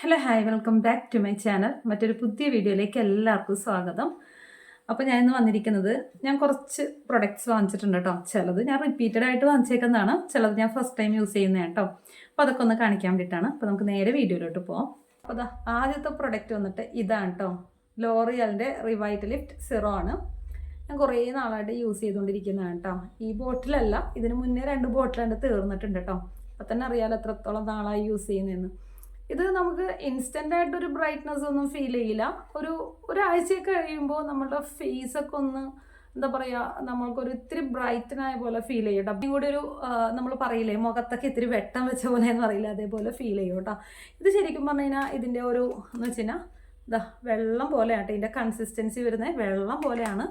Hello hi. Welcome back to my channel. മറ്റൊരു പുതിയ വീഡിയോയിലേക്ക് എല്ലാവർക്കും സ്വാഗതം. അപ്പോൾ ഞാൻ ഇന്ന് വന്നിരിക്കുന്നത് ഞാൻ കുറച്ച് പ്രൊഡക്ട്സ് വാങ്ങിച്ചിട്ടുണ്ട് കേട്ടോ ചിലത് ഞാൻ റിപ്പീറ്റഡ് ആയിട്ട് വാങ്ങിച്ചേക്കുന്നതാണ്. ചിലത് ഞാൻ ഫസ്റ്റ് ടൈം യൂസ് ചെയ്യുന്നത് കേട്ടോ അപ്പോൾ അതൊക്കെ ഒന്ന് കാണിക്കാൻ വേണ്ടിയിട്ടാണ്. അപ്പോൾ നമുക്ക് നേരെ വീഡിയോയിലോട്ട് പോകാം അപ്പോൾ അതാ ആദ്യത്തെ പ്രൊഡക്റ്റ് വന്നിട്ട് ഇതാണ് കേട്ടോ ലോറിയലിന്റെ റിവൈറ്റ് ലിഫ്റ്റ് സിറോ ആണ്. ഞാൻ കുറേ നാളായിട്ട് യൂസ് ചെയ്തുകൊണ്ടിരിക്കുന്നതാണ് കേട്ടോ ഈ ബോട്ടിലല്ല ഇതിന് മുന്നേ രണ്ട് ബോട്ടിലുണ്ട് തീർന്നിട്ടുണ്ട് കേട്ടോ അപ്പം തന്നെ അറിയാലോ എത്രത്തോളം നാളായി യൂസ് ചെയ്യുന്നതെന്ന് ഇത് നമുക്ക് ഇൻസ്റ്റന്റ് ആയിട്ട് ഒരു ബ്രൈറ്റ്നസ് ഒന്നും ഫീൽ ചെയ്യില്ല. ഒരു ഒരാഴ്ചയൊക്കെ കഴിയുമ്പോൾ നമ്മുടെ ഫേസ് ഒക്കെ ഒന്ന് എന്താ പറയുക നമ്മൾക്കൊരു ഇത്തിരി ബ്രൈറ്റനായ പോലെ ഫീൽ ചെയ്യും കേട്ടോ. കൂടി ഒരു നമ്മൾ പറയില്ലേ മുഖത്തൊക്കെ ഇത്തിരി വെട്ടം വെച്ച പോലെ എന്ന് പറയില്ല അതേപോലെ ഫീൽ ചെയ്യും കേട്ടോ. ഇത് ശരിക്കും പറഞ്ഞു കഴിഞ്ഞാൽ ഇതിന്റെ ഒരു എന്ന് വെച്ച് കഴിഞ്ഞാൽ ഇതാ വെള്ളം പോലെയാണ് ഇതിന്റെ കൺസിസ്റ്റൻസി വരുന്നത് വെള്ളം പോലെയാണ്.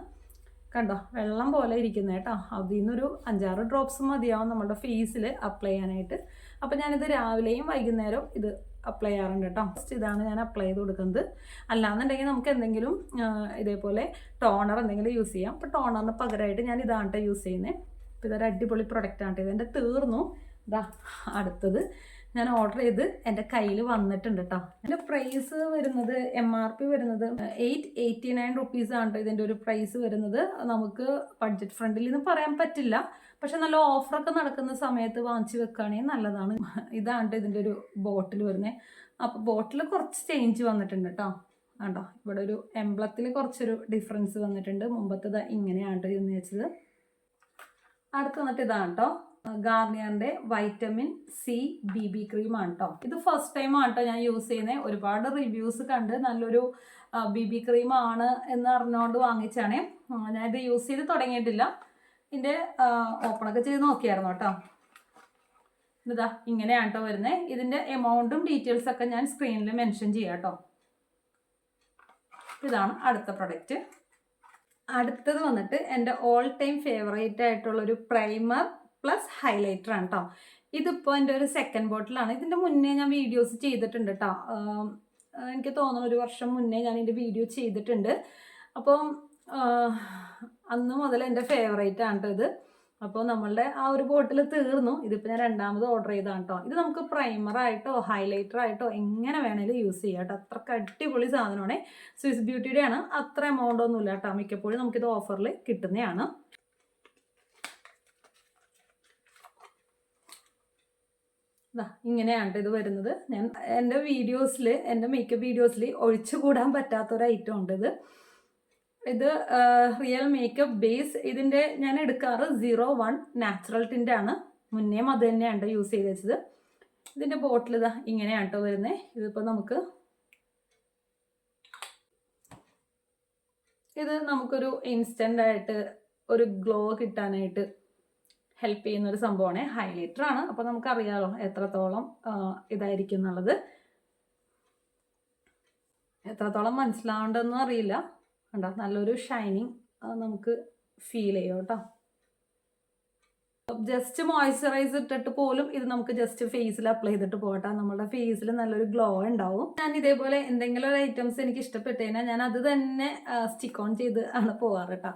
കണ്ടോ വെള്ളം പോലെ ഇരിക്കുന്നത് കേട്ടോ. അതിൽ നിന്നൊരു അഞ്ചാറ് ഡ്രോപ്സ് മതിയാവും നമ്മുടെ ഫേസിൽ അപ്ലൈ ചെയ്യാനായിട്ട്. അപ്പം ഞാനിത് രാവിലെയും വൈകുന്നേരവും ഇത് അപ്ലൈ ചെയ്യാറുണ്ട് കേട്ടോ. ഫസ്റ്റ് ഇതാണ് ഞാൻ അപ്ലൈ ചെയ്ത് കൊടുക്കുന്നത്. അല്ലാന്നുണ്ടെങ്കിൽ നമുക്ക് എന്തെങ്കിലും ഇതേപോലെ ടോണർ എന്തെങ്കിലും യൂസ് ചെയ്യാം. അപ്പോൾ ടോണറിന് പകരമായിട്ട് ഞാൻ ഇതാണ് യൂസ് ചെയ്യുന്നത് അപ്പോൾ ഇതൊരു അടിപൊളി പ്രൊഡക്റ്റ് ആണ് കേട്ടോ ഇതെന്റെ തീർന്നു. ഇതാ അടുത്തത്. ഞാൻ ഓർഡർ ചെയ്ത് എന്റെ കയ്യിൽ വന്നിട്ടുണ്ട് കേട്ടോ എന്റെ പ്രൈസ് വരുന്നത് എം ആർ പി വരുന്നത് എയ്റ്റ് എയ്റ്റി നയൻ റുപ്പീസ് ആണ് കേട്ടോ ഇതിന്റെ ഒരു പ്രൈസ് വരുന്നത്. നമുക്ക് ബഡ്ജറ്റ് ഫ്രണ്ടിൽ എന്ന് പറയാൻ പറ്റില്ല. പക്ഷെ നല്ല ഓഫറൊക്കെ നടക്കുന്ന സമയത്ത് വാങ്ങിച്ച് വെക്കുകയാണെങ്കിൽ നല്ലതാണ്. ഇതാണ് ഇതിന്റെ ഒരു ബോട്ടിൽ വരുന്നത് അപ്പോൾ ബോട്ടിൽ കുറച്ച് ചേഞ്ച് വന്നിട്ടുണ്ട് കേട്ടോ കണ്ടോ ഇവിടെ ഒരു എംബ്ലത്തിൽ കുറച്ചൊരു ഡിഫറൻസ് വന്നിട്ടുണ്ട്. മുമ്പത്തേത് ഇങ്ങനെയാണ് ട്ടോ എന്ന് വെച്ചത് അടുത്ത് വന്നിട്ട് ഇതാണ് കേട്ടോ ഗാർണിയറിന്റെ vitamin C B B cream ആണ് കേട്ടോ ഇത് ഫസ്റ്റ് ടൈം ആണ് കേട്ടോ ഞാൻ യൂസ് ചെയ്യുന്നത് ഒരുപാട് റിവ്യൂസ് കണ്ട് നല്ലൊരു ബി ബി ആണ് എന്ന് അറിഞ്ഞുകൊണ്ട് വാങ്ങിച്ചാണേ. ഞാൻ ഇത് യൂസ് ചെയ്ത് തുടങ്ങിയിട്ടില്ല. ഇതിന്റെ ഓപ്പണൊക്കെ ചെയ്ത് നോക്കിയായിരുന്നു കേട്ടോ ഇതാ ഇങ്ങനെയാണ് കേട്ടോ വരുന്നത് ഇതിന്റെ എമൗണ്ടും ഡീറ്റെയിൽസ് ഒക്കെ ഞാൻ സ്ക്രീനിൽ മെൻഷൻ ചെയ്യാം കേട്ടോ ഇതാണ് അടുത്ത പ്രൊഡക്റ്റ് അടുത്തത് വന്നിട്ട് എന്റെ ഓൾ ടൈം ഫേവറേറ്റ് ആയിട്ടുള്ളൊരു പ്രൈമർ പ്ലസ് ഹൈലൈറ്റർ ആണ് കേട്ടോ ഇതിപ്പോൾ എന്റെ ഒരു സെക്കൻഡ് ബോട്ടിലാണ് ഇതിന്റെ മുന്നേ ഞാൻ വീഡിയോസ് ചെയ്തിട്ടുണ്ട് കേട്ടോ എനിക്ക് തോന്നുന്നു ഒരു വർഷം മുന്നേ ഞാൻ ഇതിന്റെ വീഡിയോ ചെയ്തിട്ടുണ്ട്. അപ്പം അന്ന് മുതൽ എന്റെ ഫേവറേറ്റ് ആണ് കേട്ടോ ഇത്. അപ്പോൾ നമ്മളുടെ ആ ഒരു ബോട്ടിൽ തീർന്നു. ഇതിപ്പോൾ ഞാൻ രണ്ടാമത് ഓർഡർ ചെയ്താണ് കേട്ടോ ഇത് നമുക്ക് പ്രൈമർ ആയിട്ടോ ഹൈലൈറ്റർ ആയിട്ടോ എങ്ങനെ വേണേലും യൂസ് ചെയ്യാം കേട്ടോ അത്രയ്ക്ക് അടിപൊളി സാധനമാണ്. സ്വിസ് ബ്യൂട്ടിയുടെ ആണ് അത്ര എമൗണ്ട് ഒന്നുമില്ല കേട്ടോ മിക്കപ്പോഴും നമുക്കിത് ഓഫറിൽ കിട്ടുന്നതാണ്. ഇങ്ങനെയാണ് ഇത് വരുന്നത്. ഞാൻ എന്റെ വീഡിയോസിൽ എന്റെ മേക്കപ്പ് വീഡിയോസിൽ ഒഴിച്ചുകൂടാൻ പറ്റാത്തൊരു ഐറ്റം ഉണ്ട് ഇത്. ഇത് റിയൽ മേക്കപ്പ് ബേസ് ഇതിന്റെ ഞാൻ എടുക്കാറ് സീറോ വൺ നാച്ചുറൽ ടിന്റെ ആണ്. മുന്നേയും അത് തന്നെയാണ് യൂസ് ചെയ്ത് വെച്ചത്. ഇതിന്റെ ബോട്ടിൽ ഇതാ ഇങ്ങനെയാണ് കേട്ടോ വരുന്നത് ഇതിപ്പോൾ നമുക്ക് ഇത് നമുക്കൊരു ഇൻസ്റ്റന്റ് ആയിട്ട് ഒരു ഗ്ലോ കിട്ടാനായിട്ട് ഹെൽപ്പ് ചെയ്യുന്ന ഒരു സംഭവമാണ്. ഹൈലൈറ്റർ ആണ്. അപ്പോൾ അറിയാമല്ലോ എത്രത്തോളം ഇതായിരിക്കും എന്നുള്ളത്. എത്രത്തോളം മനസ്സിലാവേണ്ടതെന്നും അറിയില്ല. കണ്ടോ? നല്ലൊരു ഷൈനിങ് നമുക്ക് ഫീൽ ചെയ്യും കേട്ടോ. ജസ്റ്റ് മോയ്സ്ചറൈസ് ഇട്ടിട്ട് പോലും ഇത് നമുക്ക് ജസ്റ്റ് ഫേസിൽ അപ്ലൈ ചെയ്തിട്ട് പോകട്ടെ നമ്മുടെ ഫേസിൽ നല്ലൊരു ഗ്ലോ ഉണ്ടാവും. ഞാൻ ഇതേപോലെ എന്തെങ്കിലും ഒരു ഐറ്റംസ് എനിക്ക് ഇഷ്ടപ്പെട്ടു കഴിഞ്ഞാൽ ഞാൻ അത് തന്നെ സ്റ്റിക്ക് ഓൺ ചെയ്ത് ആണ് പോവാറ് കേട്ടോ.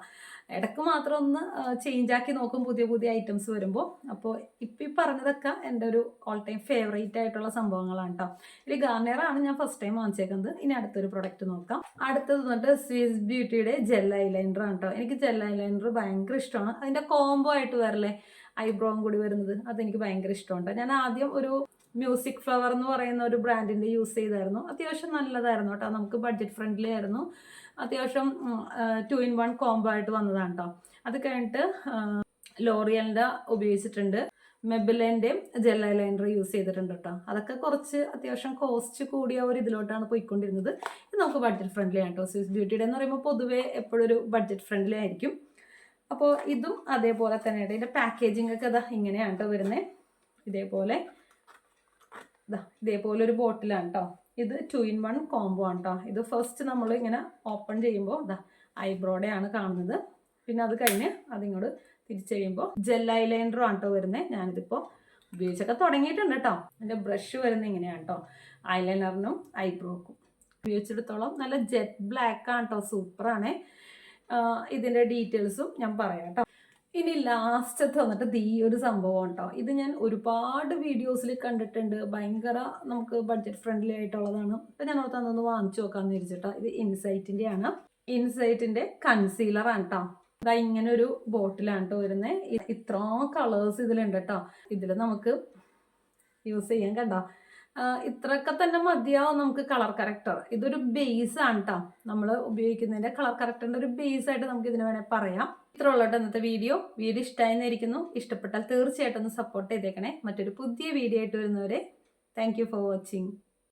ഇടയ്ക്ക് മാത്രം ഒന്ന് ചേഞ്ച് ആക്കി നോക്കും പുതിയ പുതിയ ഐറ്റംസ് വരുമ്പോൾ അപ്പോൾ ഇപ്പം ഈ പറഞ്ഞതൊക്കെ എന്റെ ഒരു ഓൾ ടൈം ഫേവറേറ്റ് ആയിട്ടുള്ള സംഭവങ്ങളാണ് കേട്ടോ ഇതിൽ ഗാർണിയറാണ് ഞാൻ ഫസ്റ്റ് ടൈം വാങ്ങിച്ചേക്കുന്നത്. ഇനി അടുത്തൊരു പ്രൊഡക്റ്റ് നോക്കാം. അടുത്തത് വന്നിട്ട് സ്വിസ് ബ്യൂട്ടിയുടെ ജെൽ ഐലൈനർ ആണ് കേട്ടോ എനിക്ക് ജെൽ ഐലൈനർ ഭയങ്കര ഇഷ്ടമാണ്. അതിന്റെ കോംബോ ആയിട്ട് വരല്ലേ? ഐബ്രോവും കൂടി വരുന്നത്. അതെനിക്ക് ഭയങ്കര ഇഷ്ടമുണ്ട് ഞാൻ ആദ്യം ഒരു മ്യൂസിക് ഫ്ലവർ എന്ന് പറയുന്ന ഒരു ബ്രാൻഡിന്റെ യൂസ് ചെയ്തായിരുന്നു. അത്യാവശ്യം നല്ലതായിരുന്നു കേട്ടോ. നമുക്ക് ബഡ്ജറ്റ് ഫ്രണ്ട്ലി ആയിരുന്നു. അത്യാവശ്യം ടു ഇൻ വൺ കോംബോ ആയിട്ട് വന്നതാണ് കേട്ടോ. അത് കഴിഞ്ഞിട്ട് ലോറിയലിന്റെ ഉപയോഗിച്ചിട്ടുണ്ട്. മെബിലേന്റെയും ജെൽ ലൈനർ യൂസ് ചെയ്തിട്ടുണ്ട് കേട്ടോ. അതൊക്കെ കുറച്ച് അത്യാവശ്യം കോസ്റ്റ് കൂടിയ ഒരു ഇതിലോട്ടാണ് പോയിക്കൊണ്ടിരുന്നത്. ഇത് നമുക്ക് ബഡ്ജറ്റ് ഫ്രണ്ട്ലി ആണ് കേട്ടോ. സ്വിസ് ബ്യൂട്ടിയുടെ എന്ന് പറയുമ്പോൾ പൊതുവേ എപ്പോഴും ഒരു ബഡ്ജറ്റ് ഫ്രണ്ട്ലി ആയിരിക്കും. അപ്പോൾ ഇതും അതേപോലെ തന്നെയാണ്. ഇതിന്റെ പാക്കേജിംഗ് ഒക്കെ ഇതാ ഇങ്ങനെയാണ് കേട്ടോ വരുന്നത് ഇതേപോലെ ഇതാ ഇതേപോലെ ഒരു ബോട്ടിലാണ് കേട്ടോ ഇത് ടു ഇൻ വൺ കോംബോ ആണ് കേട്ടോ ഇത് ഫസ്റ്റ് നമ്മൾ ഇങ്ങനെ ഓപ്പൺ ചെയ്യുമ്പോൾ ഇതാ ഐബ്രോയുടെ ആണ് കാണുന്നത്. പിന്നെ അത് കഴിഞ്ഞ് അതിങ്ങോട്ട് തിരിച്ചു കഴിയുമ്പോൾ ജെൽ ഐലൈനറും ആണ് കേട്ടോ വരുന്നത് ഞാനിതിപ്പോൾ ഉപയോഗിച്ചൊക്കെ തുടങ്ങിയിട്ടുണ്ട് കേട്ടോ എന്റെ ബ്രഷ് വരുന്നത് ഇങ്ങനെയാണ് കേട്ടോ ഐലൈനറിനും ഐബ്രോക്കും ഉപയോഗിച്ചിടത്തോളം നല്ല ജെറ്റ് ബ്ലാക്ക് ആണ്. കേട്ടോ സൂപ്പറാണ് ഇതിന്റെ ഡീറ്റെയിൽസും ഞാൻ പറയാം കേട്ടോ ഇനി ലാസ്റ്റത്തെ വന്നിട്ട് ഈ ഒരു സംഭവം കേട്ടോ ഇത് ഞാൻ ഒരുപാട് വീഡിയോസിൽ കണ്ടിട്ടുണ്ട്. ഭയങ്കര നമുക്ക് ബഡ്ജറ്റ് ഫ്രണ്ട്ലി ആയിട്ടുള്ളതാണ്. അപ്പം ഞാൻ ഓർത്ത് അന്നൊന്ന് വാങ്ങിച്ചു നോക്കാമെന്ന് വിചാരിച്ചിട്ടോ. ഇത് ഇൻസൈറ്റിന്റെ ആണ് ഇൻസൈറ്റിന്റെ കൺസീലർ ആണ് കേട്ടോ ഇതാ ഇങ്ങനെ ഒരു ബോട്ടിലാണ് കേട്ടോ വരുന്നത് ഇത്രയും കളേഴ്സ് ഇതിലുണ്ട് കേട്ടോ ഇതിൽ നമുക്ക് യൂസ് ചെയ്യാൻ കണ്ടോ? ഇത്രയൊക്കെ തന്നെ മതിയാവും നമുക്ക് കളർ കറക്റ്റർ ഇതൊരു ബേസ് ആണ് കേട്ടോ നമ്മൾ ഉപയോഗിക്കുന്നതിന്റെ കളർ കറക്റ്ററിന്റെ ഒരു ബേസ് ആയിട്ട് നമുക്ക് ഇതിന് വേണേൽ പറയാം. ഇത്ര ഉള്ളൂ ഇന്നത്തെ വീഡിയോ വീഡിയോ ഇഷ്ടമായിരിക്കുന്നു ഇഷ്ടപ്പെട്ടാൽ തീർച്ചയായിട്ടും ഒന്ന് സപ്പോർട്ട് ചെയ്തേക്കണേ. മറ്റൊരു പുതിയ വീഡിയോ ആയിട്ട് വരുന്നവരെ താങ്ക് ഫോർ വാച്ചിങ്